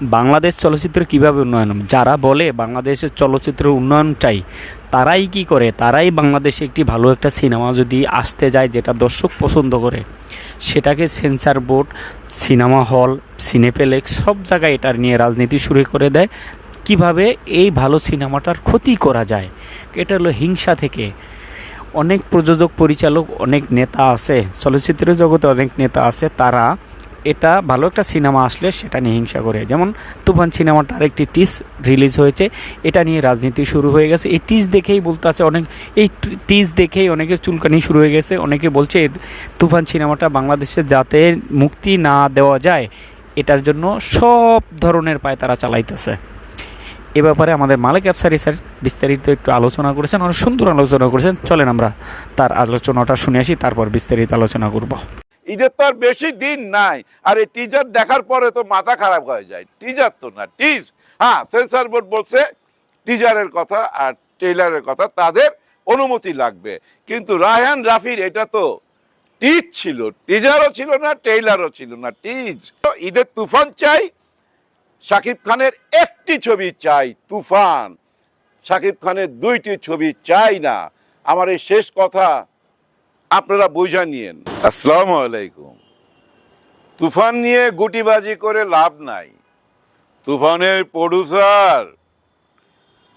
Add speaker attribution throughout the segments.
Speaker 1: বাংলাদেশ চলচ্চিত্র কীভাবে উন্নয়ন? যারা বলে বাংলাদেশের চলচ্চিত্র উন্নয়ন চাই, তারাই কি করে? তারাই বাংলাদেশে একটি ভালো একটা সিনেমা যদি আসতে যায় যেটা দর্শক পছন্দ করে, সেটাকে censor board, cinema hall, cineplex সব জায়গায় এটার নিয়ে রাজনীতি শুরু করে দেয়। কীভাবে এই ভালো সিনেমাটার ক্ষতি করা যায়? এটা হলো হিংসা থেকে। অনেক প্রযোজক, পরিচালক, অনেক নেতা আছে, চলচ্চিত্র জগতে অনেক নেতা আছে, তারা এটা ভালো একটা সিনেমা আসলে সেটা নিয়ে হিংসা করে। যেমন তুফান সিনেমাটা আরেকটি টিস রিলিজ হয়েছে, এটা নিয়ে রাজনীতি শুরু হয়ে গেছে। এই টিস দেখেই বলতে আছে অনেক, এই টিস দেখেই অনেকের চুলকানি শুরু হয়ে গেছে। অনেকে বলছে তুফান সিনেমাটা বাংলাদেশে যাতে মুক্তি না দেওয়া যায়, এটার জন্য সব ধরনের পায় তারা চালাইতেছে। এ ব্যাপারে আমাদের মালিক আফসারি স্যার বিস্তারিত একটু আলোচনা করেছেন, অনেক সুন্দর আলোচনা করেছেন। চলেন আমরা তার আলোচনাটা শুনে আসি, তারপর বিস্তারিত আলোচনা করব।
Speaker 2: ঈদের তো আর বেশি দিন নাই। আর এই টিজার দেখার পরে তো মাথা খারাপ হয়ে যায়। টিজার তো না টিজ হ্যাঁ সেন্সার বোর্ড বলছে টিজারের কথা আর টেইলারের কথা, তাদের অনুমতি লাগবে। কিন্তু রায়হান রাফির এটা তো টিজ ছিল। টিজারও ছিল না টেইলারও ছিল না টিজ ঈদের তুফান চাই, শাকিব খানের একটি ছবি চাই, তুফান। শাকিব খানের দুইটি ছবি চাই না। আমার এই শেষ কথা আপনারা বুঝা নিয়েন। আসসালামু আলাইকুম। তুফান নিয়ে গুটিবাজি করে লাভ নাই। তুফানের প্রডিউসার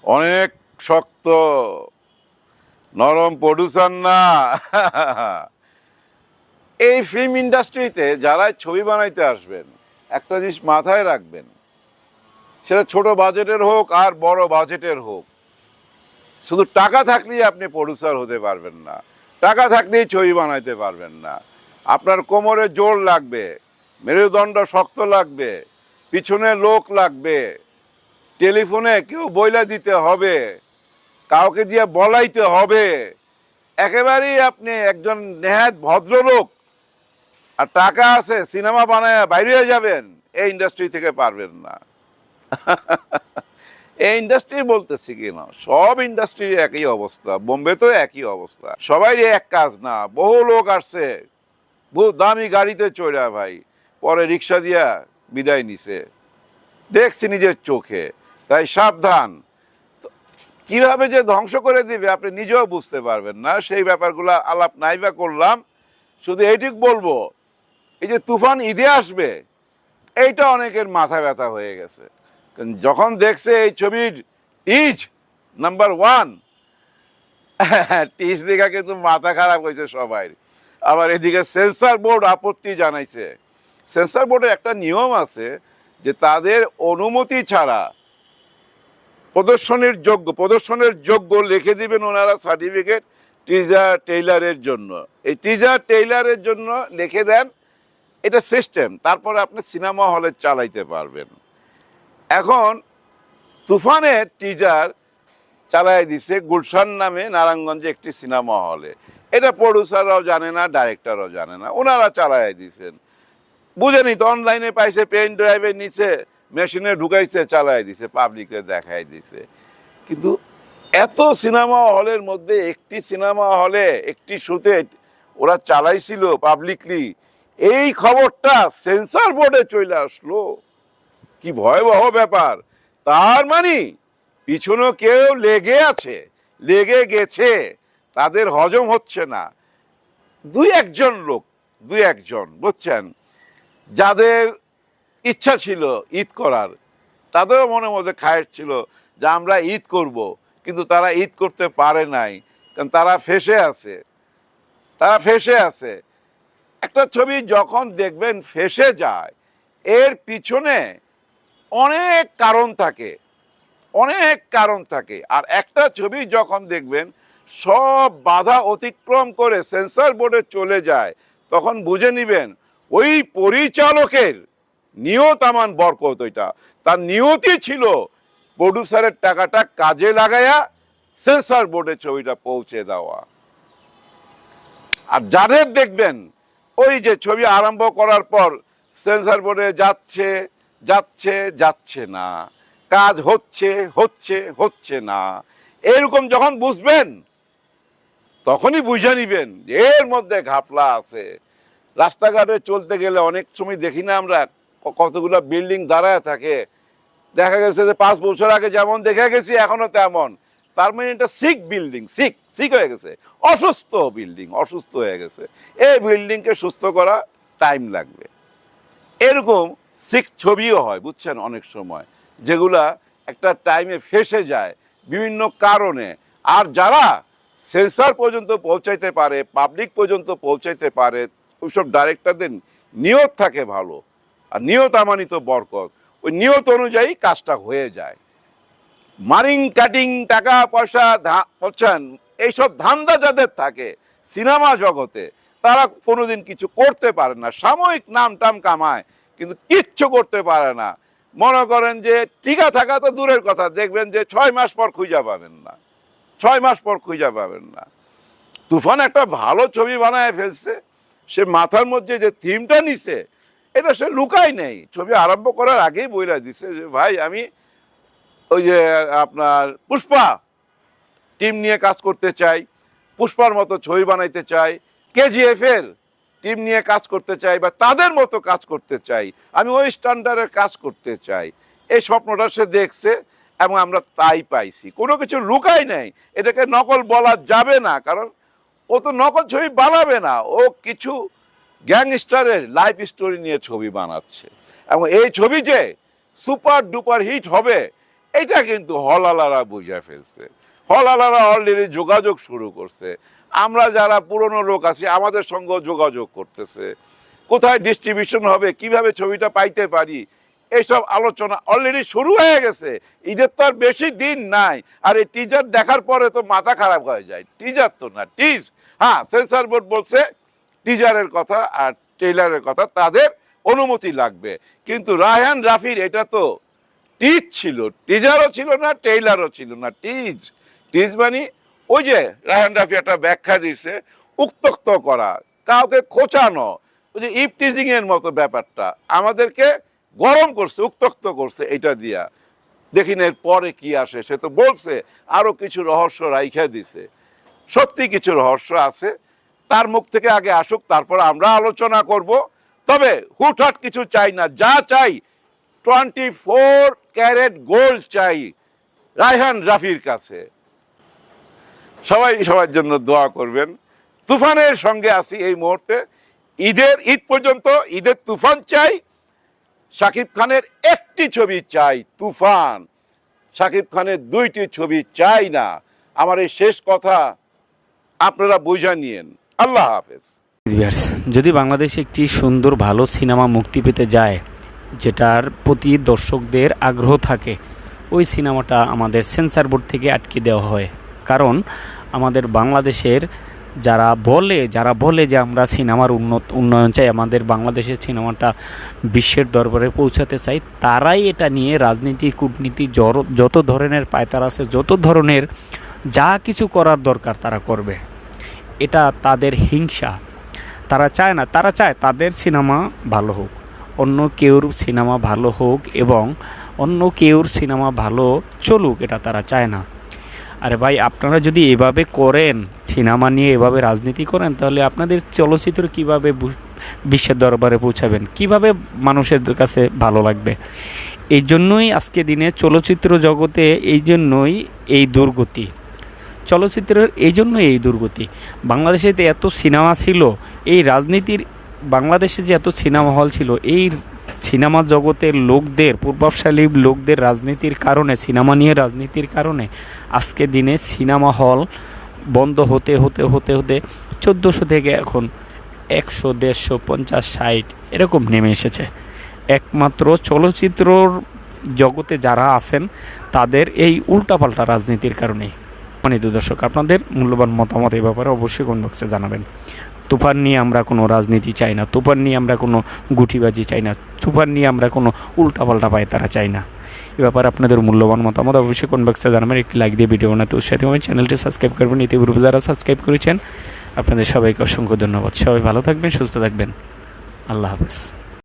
Speaker 2: অনেক শক্ত, নরম প্রডিউসার না। এই ফিল্ম ইন্ডাস্ট্রিতে যারা ছবি বানাইতে আসবেন, একটা জিনিস মাথায় রাখবেন, সেটা ছোট বাজেটের হোক আর বড় বাজেটের হোক। শুধু টাকা থাকলেই আপনি প্রডিউসার হতে পারবেন না। টাকা থাকলেই ছবি বানাইতে পারবেন না। আপনার কোমরে জোর লাগবে, মেরুদণ্ড শক্ত লাগবে, পিছনে লোক লাগবে, টেলিফোনে কেউ বইলা দিতে হবে, কাউকে দিয়ে বলাইতে হবে। একেবারেই আপনি একজন নেহাত ভদ্রলোক আর টাকা আছে, সিনেমা বানায় বাইরে যাবেন, এই ইন্ডাস্ট্রি থেকে পারবেন না। এই ইন্ডাস্ট্রি বলতেছি কি না? সব ইন্ডাস্ট্রির একই অবস্থা, বোম্বে তো একই অবস্থা। সবাই এক কাজ না, বহু লোক আসছে। বহু দামি গাড়িতে চড়া ভাই, পরে রিক্সা দিয়া বিদায় নিছে। দেখছি নিজের চোখে, তাই সাবধান। কীভাবে যে ধ্বংস করে দিবে আপনি নিজেও বুঝতে পারবেন না, সেই ব্যাপারগুলো আলাপ নাই বা করলাম। শুধু এইটুক বলব, এই যে তুফান ঈদে আসবে, এইটা অনেকের মাথা ব্যথা হয়ে গেছে। যখন দেখছে এই ছবির ইজ নাম্বার ওয়ান টিজ দেখা কিন্তু মাথা খারাপ হয়েছে সবাই। আবার এদিকে সেন্সার বোর্ড আপত্তি জানাইছে। সেন্সার বোর্ডের একটা নিয়ম আছে যে তাদের অনুমতি ছাড়া প্রদর্শনের যোগ্য প্রদর্শনের যোগ্য লিখে দিবেন ওনারা সার্টিফিকেট টিজার টেইলারের জন্য। এই টিজার টেইলারের জন্য লিখে দেন এটা সিস্টেম, তারপরে আপনি সিনেমা হলে চালাইতে পারবেন। এখন তুফানের টিজার চালাই দিছে গুলশান নামে নারায়ণগঞ্জে একটি সিনেমা হলে এটা প্রডিউসাররাও জানে না ডাইরেক্টররাও জানে না। ওনারা চালাই দিছেন। বুঝেনি তো অনলাইনে পাইছে পেন ড্রাইভে নিচে মেশিনে ঢুকাইছে চালাই দিছে পাবলিকে দেখাই দিছে। কিন্তু এত সিনেমা হলের মধ্যে একটি সিনেমা হলে একটি শুতে ওরা চালাইছিল পাবলিকলি এই খবরটা সেন্সার বোর্ডে চলে আসলো। কি ভয়াবহ ব্যাপার? তার মানে পিছনে কেউ লেগে আছে, লেগে গেছে। তাদের হজম হচ্ছে না। দুই একজন লোক, দুই একজন, বুঝছেন? যাদের ইচ্ছা ছিল ঈদ করার, তাদেরও মনে মধ্যে খায়ের ছিল যে আমরা ঈদ করব, কিন্তু তারা ঈদ করতে পারে নাই, কারণ তারা ফেসে আছে। তারা ফেসে আছে। একটা ছবি যখন দেখবেন ফেসে যায়, এর পিছনে অনেক কারণ থাকে, অনেক কারণ থাকে। আর একটা ছবি যখন দেখবেন, সব বাধা অতিক্রম করে সেন্সর বোর্ডে চলে যায়, তখন বুঝে নিবেন, ওই পরিচালকের নিয়ত আমান বরকত ওইটা। তার নিয়তই ছিল প্রডিউসারের টাকাটা কাজে লাগায়া সেন্সর বোর্ডে ছবিটা পৌঁছে দেওয়া। আর যাদের দেখবেন, ওই যে ছবি আরম্ভ করার পর সেন্সর বোর্ডে যাচ্ছে যাচ্ছে যাচ্ছে না। কাজ হচ্ছে হচ্ছে হচ্ছে না। এরকম যখন বুঝবেন, তখনই বুঝে নিবেন এর মধ্যে ঘাপলা আছে। রাস্তাঘাটে চলতে গেলে অনেক সময় দেখি না আমরা কতগুলো বিল্ডিং দাঁড়ায় থাকে। দেখা গেছে যে পাঁচ বছর আগে যেমন দেখে গেছি, এখনও তেমন। তার মানে এটা সিক বিল্ডিং সিক সিক হয়ে গেছে। অসুস্থ বিল্ডিং, অসুস্থ হয়ে গেছে। এই বিল্ডিংকে সুস্থ করা টাইম লাগবে। এরকম সিক্স ছবিও হয়, বুঝছেন, অনেক সময়। যেগুলা একটা টাইমে ফেসে যায় বিভিন্ন কারণে। আর যারা সেন্সার পর্যন্ত পৌঁছাইতে পারে পাবলিক পর্যন্ত পৌঁছাইতে পারে, ওইসব ডাইরেক্টরদের নিয়ত থাকে ভালো। আর নিয়ত আমানিত বরকত। ওই নিয়ত অনুযায়ী কাজটা হয়ে যায়। মারিং, কাটিং, টাকা, পয়সা বুঝছেন? এইসব ধান্দা যাদের থাকে সিনেমা জগতে, তারা কোনোদিন কিছু করতে পারে না। সাময়িক নাম টাম কামায়। কিন্তু কিচ্ছু করতে পারে না। মনে করেন যে টিকা থাকা তো দূরের কথা, দেখবেন যে ছয় মাস পর খুঁজা পাবেন না। ছয় মাস পর খুঁজা পাবেন না। তুফান একটা ভালো ছবি বানায় ফেলছে, সে মাথার মধ্যে যে থিমটা নিছে, এটা সে লুকাই নেই। ছবি আরম্ভ করার আগেই বইলা দিছে যে, ভাই, আমি ওই যে আপনার পুষ্পা টিম নিয়ে কাজ করতে চাই, পুষ্পার মতো ছবি বানাইতে চাই, কেজিএফ এর টিম নিয়ে কাজ করতে চাই বা তাদের মতো কাজ করতে চাই, আমি ওই স্ট্যান্ডার্ডের কাজ করতে চাই। এই স্বপ্নটা সে দেখছে এবং আমরা তাই পাইছি। কোনো কিছু লুকাই নাই। এটাকে নকল বলা যাবে না, কারণ ও তো নকল ছবি বানাবে না। ও কিছু গ্যাংস্টারের লাইফ স্টোরি নিয়ে ছবি বানাচ্ছে। এবং এই ছবি যে সুপার ডুপার হিট হবে, এটা কিন্তু হলালারা বুঝে ফেলছে। হলালারা অলরেডি যোগাযোগ শুরু করছে। আমরা যারা পুরনো লোক আছি, আমাদের সঙ্গে যোগাযোগ করতেছে। কোথায় ডিস্ট্রিবিউশন হবে, কীভাবে ছবিটা পাইতে পারি এইসব আলোচনা অলরেডি শুরু হয়ে গেছে। ঈদের তো আর বেশি দিন নাই। আর এই টিজার দেখার পরে তো মাথা খারাপ হয়ে যায়। টিজার তো না টিজ হ্যাঁ সেন্সার বোর্ড বলছে টিজারের কথা আর ট্রেলারের কথা, তাদের অনুমতি লাগবে। কিন্তু রায়হান, রাফির এটা তো টিজ ছিল। টিজারও ছিল না টেইলারও ছিল না। টিজ টিজ মানে ওই যে রায়হান রাফি একটা ব্যাখ্যা দিচ্ছে উত্তক্ত করা, কাউকে খোঁচানো, ওই যে ইফ টিজিং এর মতো ব্যাপারটা, আমাদেরকে গরম করছে উত্তক্ত করছে এটা দিয়া। দেখিন এর পরে কি আসে, সে তো বলছে, আরও কিছু রহস্য রাইখা দিছে। সত্যি কিছু রহস্য আছে, তার মুখ থেকে আগে আসুক, তারপর আমরা আলোচনা করব। তবে হুটহাট কিছু চাই না, যা চাই, টোয়েন্টি ফোর ক্যারেট গোল্ড চাই রায়হান রাফির কাছে। সবাই সবার জন্য দোয়া করবেন। তুফানের সঙ্গে আছি এই মুহূর্তে। ঈদের ঈদ পর্যন্ত ঈদের তুফান চাই। শাকিব খানের একটি ছবি চাই, তুফান। শাকিব খানের দুইটি ছবি চাই না। আমার এই শেষ কথা আপনারা বুঝা নিয়েন। আল্লাহ হাফেজ।
Speaker 1: যদি বাংলাদেশে একটি সুন্দর, ভালো সিনেমা মুক্তি পেতে যায়, যেটার প্রতি দর্শকদের আগ্রহ থাকে, ওই সিনেমাটা আমাদের সেন্সার বোর্ড থেকে আটকে দেওয়া হয়। কারণ আমাদের বাংলাদেশের যারা বলে যারা বলে যে আমরা সিনেমার উন্নত, উন্নয়ন চাই, আমাদের বাংলাদেশের সিনেমাটা বিশ্বের দরবারে পৌঁছাতে চাই, তারাই এটা নিয়ে রাজনীতি, কূটনীতি যত ধরনের পায়তার আছে, যত ধরনের যা কিছু করার দরকার তারা করবে। এটা তাদের হিংসা। তারা চায় না, তারা চায় তাদের সিনেমা ভালো হোক। অন্য কেউর সিনেমা ভালো হোক এবং অন্য কেউর সিনেমা ভালো চলুক, এটা তারা চায় না। আরে ভাই, আপনারা যদি এভাবে করেন, সিনেমা নিয়ে এভাবে রাজনীতি করেন, তাহলে আপনাদের চলচ্চিত্র কীভাবে বিশ্বের দরবারে পৌঁছাবেন? কীভাবে মানুষের কাছে ভালো লাগবে? এই জন্যই আজকে দিনে চলচ্চিত্র জগতে এই জন্যই এই দুর্গতি। চলচ্চিত্রের এই জন্য এই দুর্গতি। বাংলাদেশে এত সিনেমা ছিল, এই রাজনীতির, বাংলাদেশে যে এত সিনেমা হল ছিল, এই সিনেমা জগতের লোকদের পূর্বশালী লোকদের রাজনীতির কারণে, সিনেমা নিয়ে রাজনীতির কারণে আজকে দিনে সিনেমা হল বন্ধ হতে হতে হতে হতে চোদ্দোশো থেকে এখন একশো, দেড়শো, পঞ্চাশ, ষাট এরকম নেমে এসেছে। একমাত্র চলচ্চিত্রর জগতে যারা আছেন, তাদের এই উল্টাপাল্টা রাজনীতির কারণেই। সম্মানিত দর্শক, আপনাদের মূল্যবান মতামত এই ব্যাপারে অবশ্যই কোন জানাবেন। তুফান নিয়ে আমরা কোনো রাজনীতি চাই না, তুফান নিয়ে আমরা কোনো গুটিবাজি চাই না, তুফান নিয়ে আমরা কোনো উল্টাপাল্টা পাই তারা চাই না। এ ব্যাপারে আপনাদের মূল্যবান মতামত অবশ্যই কোন বক্সে জানাবেন, একটি লাইক দিয়ে ভিডিও বানাতে উৎসাহিত হবেন, চ্যানেলটি সাবস্ক্রাইব করবেন, ইতিপূর্বে যারা সাবস্ক্রাইব করেছেন, আপনাদের সবাইকে অসংখ্য ধন্যবাদ। সবাই ভালো থাকবেন, সুস্থ থাকবেন। আল্লাহ হাফেজ।